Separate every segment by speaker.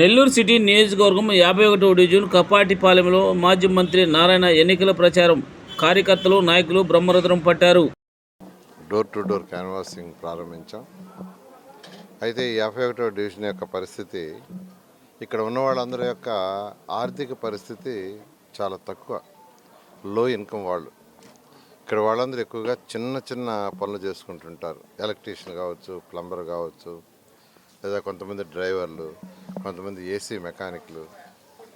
Speaker 1: Nellore city నియోజకవర్గం యాభై ఒకటో డివిజన్ కపాటిపాలెంలో మాజీ మంత్రి నారాయణ ఎన్నికల ప్రచారం. కార్యకర్తలు నాయకులు బ్రహ్మరథం పట్టారు.
Speaker 2: డోర్ టు డోర్ క్యాన్వాసింగ్ ప్రారంభించాం. అయితే యాభై ఒకటో డివిజన్ యొక్క పరిస్థితి ఇక్కడ ఉన్న వాళ్ళందరి యొక్క ఆర్థిక పరిస్థితి చాలా తక్కువ. లో ఇన్కమ్ వాళ్ళు. ఇక్కడ వాళ్ళందరూ ఎక్కువగా చిన్న చిన్న పనులు చేసుకుంటుంటారు. ఎలక్ట్రీషియన్ కావచ్చు ప్లంబర్ కావచ్చు లేదా కొంతమంది డ్రైవర్లు కొంతమంది ఏసీ మెకానిక్లు.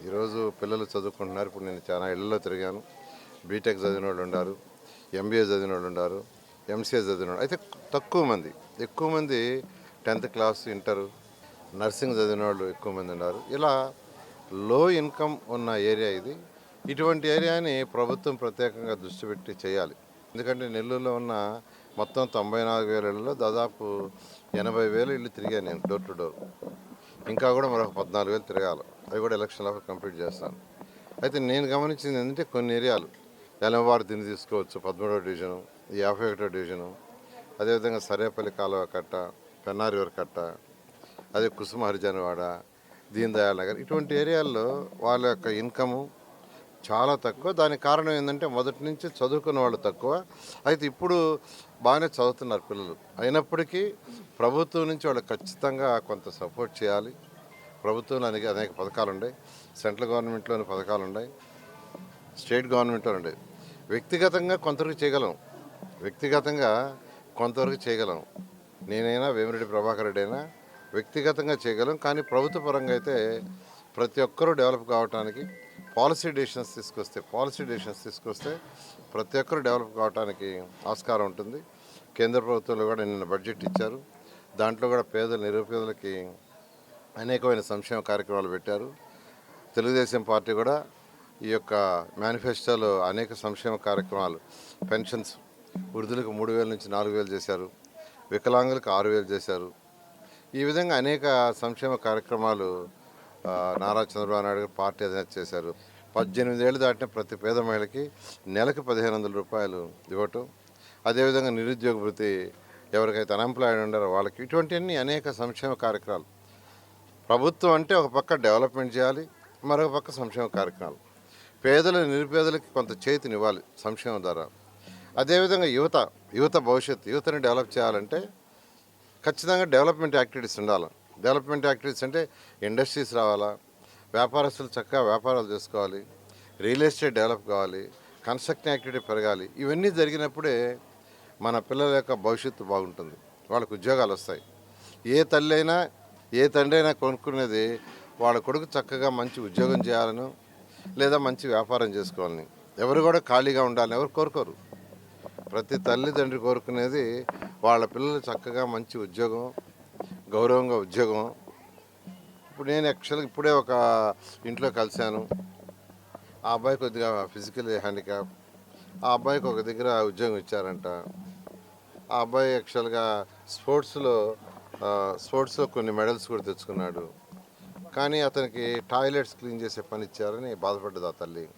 Speaker 2: ఈరోజు పిల్లలు చదువుకుంటున్నారు. ఇప్పుడు నేను చాలా ఇళ్ళలో తిరిగాను. బీటెక్ చదివిన వాళ్ళు ఉన్నారు ఎంబీఏ చదివిన వాళ్ళు ఉన్నారు ఎంసీఏ చదివిన వాళ్ళు. అయితే తక్కువ మంది ఎక్కువ మంది టెన్త్ క్లాస్ ఇంటర్ నర్సింగ్ చదివిన వాళ్ళు ఎక్కువ మంది ఉన్నారు. ఇలా లో ఇన్కమ్ ఉన్న ఏరియా ఇది. ఇటువంటి ఏరియాని ప్రభుత్వం ప్రత్యేకంగా దృష్టి పెట్టి చేయాలి. ఎందుకంటే నెల్లూరులో ఉన్న మొత్తం తొంభై నాలుగు వేల ఇళ్ళలో దాదాపు ఎనభై వేలు ఇల్లు తిరిగాను నేను డోర్ టు డోర్. ఇంకా కూడా మరొక పద్నాలుగు వేలు తిరగాలి. అవి కూడా ఎలక్షన్ లోపల కంప్లీట్ చేస్తాను. అయితే నేను గమనించింది ఏంటంటే కొన్ని ఏరియాలు ఎలంవారు దీన్ని తీసుకోవచ్చు పదమూడవ డివిజను యాభై ఒకటో డివిజను అదేవిధంగా సరేపల్లి కాలువ కట్ట పెన్నారివర్ కట్ట అదే కుసుమ హరిజనవాడ దీన్ దయాళ్ నగర్. ఇటువంటి ఏరియాల్లో వాళ్ళ యొక్క ఇన్కము చాలా తక్కువ. దానికి కారణం ఏంటంటే మొదటి నుంచి చదువుకున్న వాళ్ళు తక్కువ. అయితే ఇప్పుడు బాగానే చదువుతున్నారు పిల్లలు. అయినప్పటికీ ప్రభుత్వం నుంచి వాళ్ళు ఖచ్చితంగా కొంత సపోర్ట్ చేయాలి. ప్రభుత్వంలో అనేక అనేక పథకాలు ఉన్నాయి. సెంట్రల్ గవర్నమెంట్లోని పథకాలు ఉన్నాయి. స్టేట్ గవర్నమెంట్లో ఉన్నాయి. వ్యక్తిగతంగా కొంతవరకు చేయగలం. వ్యక్తిగతంగా కొంతవరకు చేయగలం. నేనైనా వేమిరెడ్డి ప్రభాకర్ రెడ్డి అయినా వ్యక్తిగతంగా చేయగలం. కానీ ప్రభుత్వ పరంగా అయితే ప్రతి ఒక్కరూ డెవలప్ కావడానికి పాలసీ డెసిషన్స్ తీసుకొస్తే పాలసీ డెసిషన్స్ తీసుకొస్తే ప్రతి ఒక్కరూ డెవలప్ కావడానికి ఆస్కారం ఉంటుంది. కేంద్ర ప్రభుత్వంలో కూడా నిన్న బడ్జెట్ ఇచ్చారు. దాంట్లో కూడా పేదల నిరుపేదలకి అనేకమైన సంక్షేమ కార్యక్రమాలు పెట్టారు. తెలుగుదేశం పార్టీ కూడా ఈ యొక్క మేనిఫెస్టోలో అనేక సంక్షేమ కార్యక్రమాలు పెన్షన్స్ వృద్ధులకు మూడు వేల నుంచి నాలుగు వేలు చేశారు. వికలాంగులకు ఆరు వేలు చేశారు. ఈ విధంగా అనేక సంక్షేమ కార్యక్రమాలు నారా చంద్రబాబు నాయుడు గారు పార్టీ అధినేత చేశారు. పద్దెనిమిదేళ్ళు దాటిన ప్రతి పేద మహిళకి నెలకు పదిహేను వందల రూపాయలు ఇవ్వటం అదేవిధంగా నిరుద్యోగ వృత్తి ఎవరికైతే అన్ఎంప్లాయిడ్ ఉండారో వాళ్ళకి ఇటువంటివన్నీ అనేక సంక్షేమ కార్యక్రమాలు. ప్రభుత్వం అంటే ఒక పక్క డెవలప్మెంట్ చేయాలి మరొక పక్క సంక్షేమ కార్యక్రమాలు. పేదల నిరుపేదలకి కొంత చేతినివ్వాలి సంక్షేమం ద్వారా. అదేవిధంగా యువత యువత భవిష్యత్తు యువతని డెవలప్ చేయాలంటే ఖచ్చితంగా డెవలప్మెంట్ యాక్టివిటీస్ ఉండాలి. డెవలప్మెంట్ యాక్టివిటీస్ అంటే ఇండస్ట్రీస్ రావాలా వ్యాపారస్తులు చక్కగా వ్యాపారాలు చేసుకోవాలి రియల్ ఎస్టేట్ డెవలప్ కావాలి కన్స్ట్రక్షన్ యాక్టివిటీ పెరగాలి. ఇవన్నీ జరిగినప్పుడే మన పిల్లల యొక్క భవిష్యత్తు బాగుంటుంది. వాళ్ళకు ఉద్యోగాలు వస్తాయి. ఏ తల్లి అయినా ఏ తండ్రి అయినా కొనుక్కునేది వాళ్ళ కొడుకు చక్కగా మంచి ఉద్యోగం చేయాలను లేదా మంచి వ్యాపారం చేసుకోవాలని. ఎవరు కూడా ఖాళీగా ఉండాలని ఎవరు కోరుకోరు. ప్రతి తల్లిదండ్రి కోరుకునేది వాళ్ళ పిల్లలు చక్కగా మంచి ఉద్యోగం గౌరవంగా ఉద్యోగం ఇప్పుడు నేను యాక్చువల్గా ఇప్పుడే ఒక ఇంట్లో కలిశాను. ఆ అబ్బాయి కొద్దిగా ఫిజికల్ హ్యాండిక్యాప్ ఆ అబ్బాయికి ఒక దగ్గర ఉద్యోగం ఇచ్చారంట. ఆ అబ్బాయి యాక్చువల్గా స్పోర్ట్స్లో స్పోర్ట్స్లో కొన్ని మెడల్స్ కూడా తెచ్చుకున్నాడు. కానీ అతనికి టాయిలెట్స్ క్లీన్ చేసే పని ఇచ్చారని బాధపడ్డది ఆ తల్లి.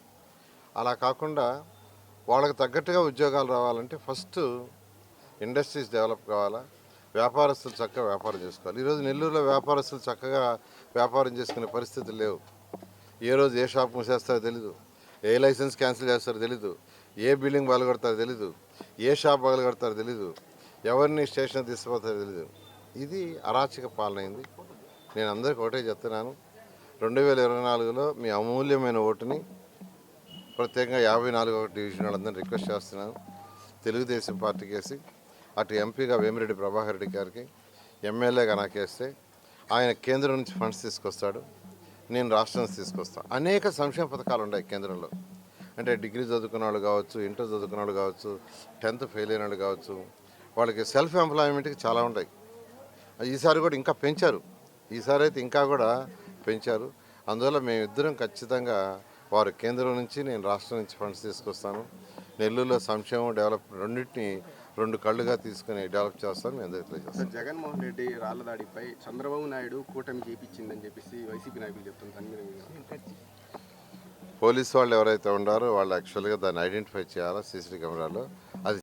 Speaker 2: అలా కాకుండా వాళ్ళకి తగ్గట్టుగా ఉద్యోగాలు రావాలంటే ఫస్ట్ ఇండస్ట్రీస్ డెవలప్ కావాలా? వ్యాపారస్తులు చక్కగా వ్యాపారం చేసుకోవాలి. ఈరోజు నెల్లూరులో వ్యాపారస్తులు చక్కగా వ్యాపారం చేసుకునే పరిస్థితులు లేవు. ఏ రోజు ఏ షాప్ మూసేస్తారో తెలీదు. ఏ లైసెన్స్ క్యాన్సిల్ చేస్తారో తెలీదు. ఏ బిల్డింగ్ పగలగొడతారో తెలీదు. ఏ షాప్ పగలగొడతారో తెలీదు. ఎవరిని స్టేషన్ తీసుకుపోతారో తెలీదు. ఇది అరాచక పాలనైంది నేను అందరికీ ఒకటే చెప్తున్నాను. రెండు వేల ఇరవై నాలుగులో మీ అమూల్యమైన ఓటుని ప్రత్యేకంగా యాభై నాలుగో డివిజన్ వాళ్ళందరినీ రిక్వెస్ట్ చేస్తున్నాను. తెలుగుదేశం పార్టీకి వేసి అటు ఎంపీగా వేమిరెడ్డి ప్రభాకర్ రెడ్డి గారికి ఎమ్మెల్యేగా నాకేస్తే ఆయన కేంద్రం నుంచి ఫండ్స్ తీసుకొస్తాడు నేను రాష్ట్రం నుంచి తీసుకొస్తాను అనేక సంక్షేమ పథకాలు ఉన్నాయి కేంద్రంలో. అంటే డిగ్రీ చదువుకున్న వాళ్ళు కావచ్చు ఇంటర్ చదువుకున్న వాళ్ళు కావచ్చు టెన్త్ ఫెయిల్ అయిన వాళ్ళు కావచ్చు వాళ్ళకి సెల్ఫ్ ఎంప్లాయ్మెంట్కి చాలా ఉన్నాయి ఈసారి కూడా ఇంకా పెంచారు. ఈసారి అయితే ఇంకా కూడా పెంచారు. అందువల్ల మేమిద్దరం ఖచ్చితంగా వారు కేంద్రం నుంచి నేను రాష్ట్రం నుంచి ఫండ్స్ తీసుకొస్తాను. నెల్లూరులో సంక్షేమం డెవలప్ రెండింటిని రెండు కళ్ళుగా తీసుకుని డెవలప్ చేస్తాను మేము
Speaker 3: సార్ జగన్మోహన్ రెడ్డి రాళ్ళ దాడిపై చంద్రబాబు నాయుడు కూటమి చేపించిందని చెప్పేసి వైసీపీ నాయకులు మీరు-
Speaker 2: పోలీస్ వాళ్ళు ఎవరైతే ఉండారో వాళ్ళు యాక్చువల్గా దాన్ని ఐడెంటిఫై చేయాలా సీసీ కెమెరాలో? అది